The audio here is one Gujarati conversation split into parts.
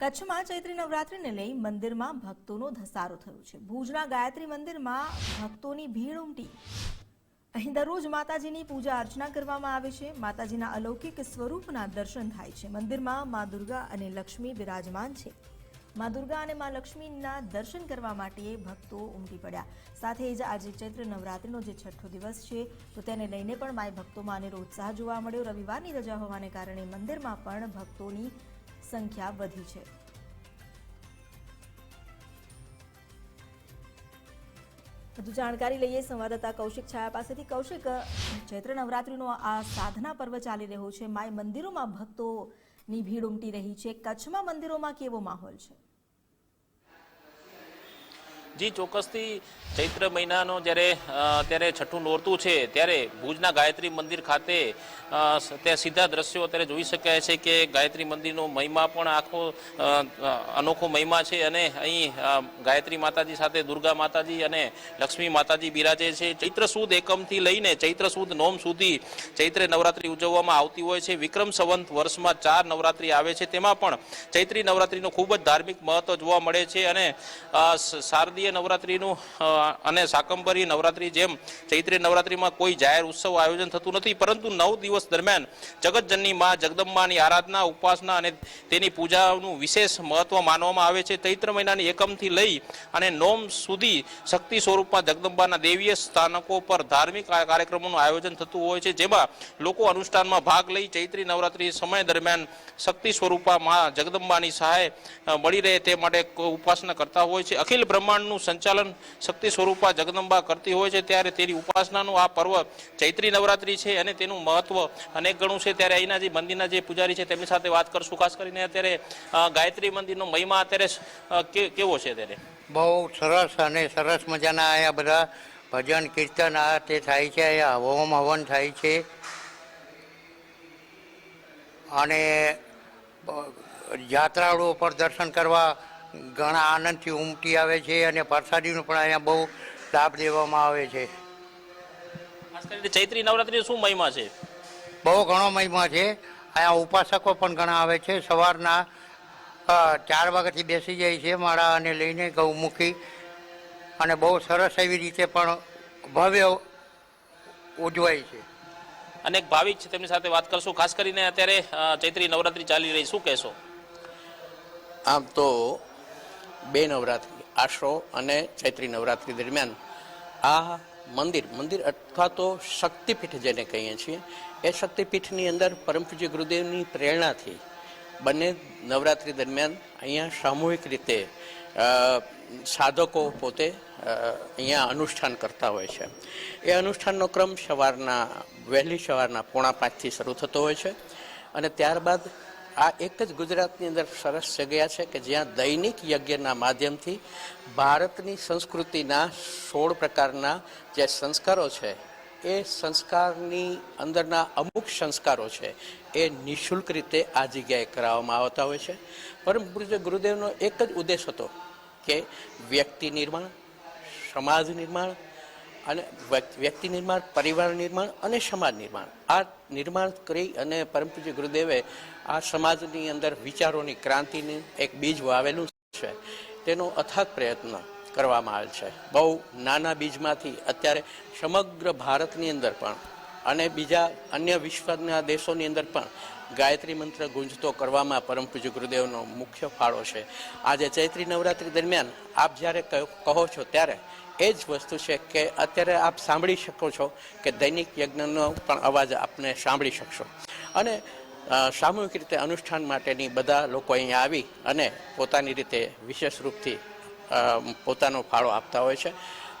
કચ્છમાં ચૈત્રી નવરાત્રિને લઈ મંદિરમાં ભક્તોનો ધસારો થયો છે. ભુજના ગાયત્રી મંદિરમાં ભક્તોની ભીડ ઉમટી. અહીં દરરોજ માતાજીની પૂજા અર્ચના કરવામાં આવે છે. માતાજીના અલૌકિક સ્વરૂપના દર્શન થાય છે. મંદિરમાં મા દુર્ગા અને લક્ષ્મી બિરાજમાન છે. મા દુર્ગા અને મા લક્ષ્મીના દર્શન કરવા માટે ભક્તો ઉમટી પડ્યા. સાથે જ આજે ચૈત્ર નવરાત્રિનો જે છઠ્ઠો દિવસ છે, તો તેને લઈને પણ માય ભક્તોમાં અનેરો ઉત્સાહ જોવા મળ્યો. રવિવારની રજા હોવાને કારણે મંદિરમાં પણ ભક્તોની સંખ્યા વધી છે. વધુ જાણકારી લઈએ સંવાદદાતા કૌશિક છાયા પાસેથી. કૌશિક, ચૈત્ર નવરાત્રિનો આ સાધના પર્વ ચાલી રહ્યો છે. માય મંદિરોમાં ભક્તોની ભીડ ઉમટી રહી છે. કચ્છમાં મંદિરોમાં કેવો માહોલ છે? જી, ચોક્કસથી ચૈત્ર મહિનાનો જ્યારે અત્યારે છઠ્ઠું નોરતું છે, ત્યારે ભુજના ગાયત્રી મંદિર ખાતે ત્યાં સીધા દ્રશ્યો અત્યારે જોઈ શકાય છે કે ગાયત્રી મંદિરનો મહિમા પણ આખો અનોખો મહિમા છે અને અહીં ગાયત્રી માતાજી સાથે દુર્ગા માતાજી અને લક્ષ્મી માતાજી બિરાજે છે. ચૈત્ર સુદ એકમથી લઈને ચૈત્ર સુદ નોમ સુધી ચૈત્ર નવરાત્રી ઉજવવામાં આવતી હોય છે. વિક્રમ સંવંત વર્ષમાં ચાર નવરાત્રી આવે છે. તેમાં પણ ચૈત્રી નવરાત્રીનું ખૂબ જ ધાર્મિક મહત્વ જોવા મળે છે અને સ- શારદીય નવરાત્રીનું અને શાકંભરી નવરાત્રી જેમ ચૈત્રી નવરાત્રીમાં કોઈ જાહેર ઉત્સવ આયોજન થતું નથી, પરંતુ નવ દિવસ દરમિયાન જગતજનની માં જગદંબાની આરાધના ઉપાસના અને તેની પૂજાનું વિશેષ મહત્વ માનવામાં આવે છે. ચૈત્ર મહિનાની એકમથી લઈ અને નોમ સુધી શક્તિ સ્વરૂપમાં જગદંબાના દેવીય સ્થાનકો પર ધાર્મિક કાર્યક્રમોનું આયોજન થતું હોય છે, જેમાં લોકો અનુષ્ઠાનમાં ભાગ લઈ ચૈત્રી નવરાત્રિ સમય દરમિયાન શક્તિ સ્વરૂપા માં જગદંબાની સહાય મળી રહે તે માટે ઉપાસના કરતા હોય છે. અખિલ બ્રહ્માંડનું સંચાલન શક્તિ સ્વરૂપા જગદંબા કરતી હોય છે, ત્યારે તેની ઉપાસનાનું આ પર્વ ચૈત્રી નવરાત્રી છે અને તેનું મહત્વ અનેક ગણું છે. ત્યારે અહીંના જે મંદિરના જે પૂજારી છે, તેમની સાથે વાત કરશું. ખાસ કરીને અત્યારે ગાયત્રી મંદિરનો મહિમા અત્યારે કેવો છે અત્યારે? બહુ સરસ અને સરસ મજાના અહીંયા બધા ભજન, કીર્તન આ તે થાય છે, અહીંયા હોમ હવન થાય છે. અને યાત્રાળુઓ પર દર્શન કરવા ઘણા આનંદથી ઉમટી આવે છે અને પ્રસાદીનો પણ અહીંયા બહુ લાભ લેવામાં આવે છે. ખાસ કરીને ચૈત્રી નવરાત્રી શું મહિમા છે? બહુ ઘણો મહિમા છે. અહીંયા ઉપાસકો પણ ઘણા આવે છે. સવારના ચાર વાગ્યાથી બેસી જાય છે માળા અને લઈને ગૌમુખી અને બહુ સરસ એવી રીતે પણ ભવ્ય ઉજવાય છે. અનેક ભાવિક છે તેમની સાથે વાત કરશું. ખાસ કરીને અત્યારે ચૈત્રી નવરાત્રી ચાલી રહી શું કહેશો? આમ તો બે નવરાત્રિ આશરો અને ચૈત્રી નવરાત્રિ દરમિયાન આ મંદિર મંદિર અથવા તો શક્તિપીઠ જેને કહીએ છીએ, એ શક્તિપીઠની અંદર પરમ પૂજ્ય ગુરુદેવની પ્રેરણાથી બંને નવરાત્રિ દરમિયાન અહીંયા સામૂહિક રીતે સાધકો પોતે અહીંયા અનુષ્ઠાન કરતા હોય છે. એ અનુષ્ઠાનનો ક્રમ સવારના, વહેલી સવારના પોણા પાંચથી શરૂ થતો હોય છે અને ત્યારબાદ આ એક જ ગુજરાતની અંદર સરસ જગ્યા છે કે જ્યાં દૈનિક યજ્ઞના માધ્યમથી ભારતની સંસ્કૃતિના સોળ પ્રકારના જે સંસ્કારો છે, એ સંસ્કારની અંદરના અમુક સંસ્કારો છે, એ નિઃશુલ્ક રીતે આ જગ્યાએ કરાવવામાં આવતા હોય છે. પરમ ગુરુદેવનો એક જ ઉદ્દેશ હતો કે વ્યક્તિ નિર્માણ, સમાજ નિર્માણ અને વ્યક- વ્યક્તિ નિર્માણ, પરિવાર નિર્માણ અને સમાજ નિર્માણ. આ નિર્માણ કરી અને પરમ ગુરુદેવે આ સમાજની અંદર વિચારોની ક્રાંતિની એક બીજ વાવેલું છે. તેનો અથાગ પ્રયત્ન કરવામાં આવેલ છે. બહુ નાના બીજમાંથી અત્યારે સમગ્ર ભારતની અંદર પણ અને બીજા અન્ય વિશ્વના દેશોની અંદર પણ ગાયત્રી મંત્ર ગુંજતો કરવામાં પરમ ગુરુદેવનો મુખ્ય ફાળો છે. આજે ચૈત્રી નવરાત્રી દરમિયાન આપ જ્યારે કહો છો ત્યારે એ જ વસ્તુ છે કે અત્યારે આપ સાંભળી શકો છો કે દૈનિક યજ્ઞનો પણ અવાજ આપને સાંભળી શકશો. અને સામૂહિક રીતે અનુષ્ઠાન માટેની બધા લોકો અહીંયા આવી અને પોતાની રીતે વિશેષ રૂપથી પોતાનો ફાળો આપતા હોય છે.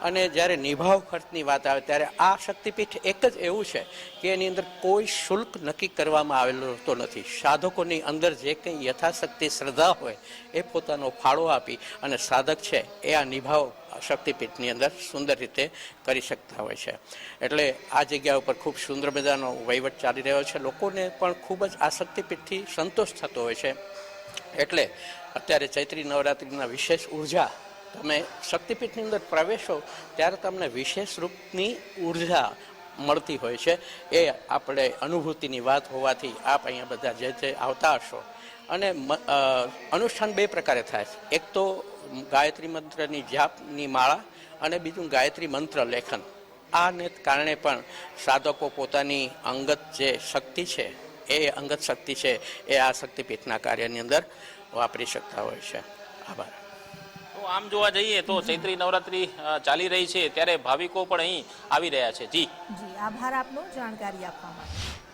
અને જ્યારે નિભાવ ખર્ચની વાત આવે ત્યારે આ શક્તિપીઠ એક જ એવું છે કે એની અંદર કોઈ શુલ્ક નક્કી કરવામાં આવેલો હોતો નથી. સાધકોની અંદર જે કંઈ યથાશક્તિ, શ્રદ્ધા હોય એ પોતાનો ફાળો આપી અને સાધક છે એ આ નિભાવ શક્તિપીઠની અંદર સુંદર રીતે કરી શકતા હોય છે. એટલે આ જગ્યા ઉપર ખૂબ સુંદર મજાનો વહીવટ ચાલી રહ્યો છે. લોકોને પણ ખૂબ જ આ શક્તિપીઠથી સંતોષ થતો હોય છે. એટલે અત્યારે ચૈત્રી નવરાત્રિના વિશેષ ઊર્જા તમે શક્તિપીઠની અંદર પ્રવેશો ત્યારે તમને વિશેષ રૂપની ઊર્જા મળતી હોય છે. એ આપણે અનુભૂતિની વાત હોવાથી આપ અહીંયા બધા જે જે આવતા હશો. અને અનુષ્ઠાન બે પ્રકારે થાય છે. એક તો ગાયત્રી મંત્રની જાપની માળા અને બીજું ગાયત્રી મંત્ર લેખન. આને કારણે પણ સાધકો પોતાની અંગત જે શક્તિ છે એ અંગત શક્તિ છે એ આ શક્તિપીઠના કાર્યની અંદર વાપરી શકતા હોય છે. આભાર. તો આમ જોવા જઈએ તો ચૈત્રી નવરાત્રી ચાલી રહી છે ત્યારે ભાવિકો પણ અહીં આવી રહ્યા છે. જી. જી આભાર આપનો જાણકારી આપવા માટે.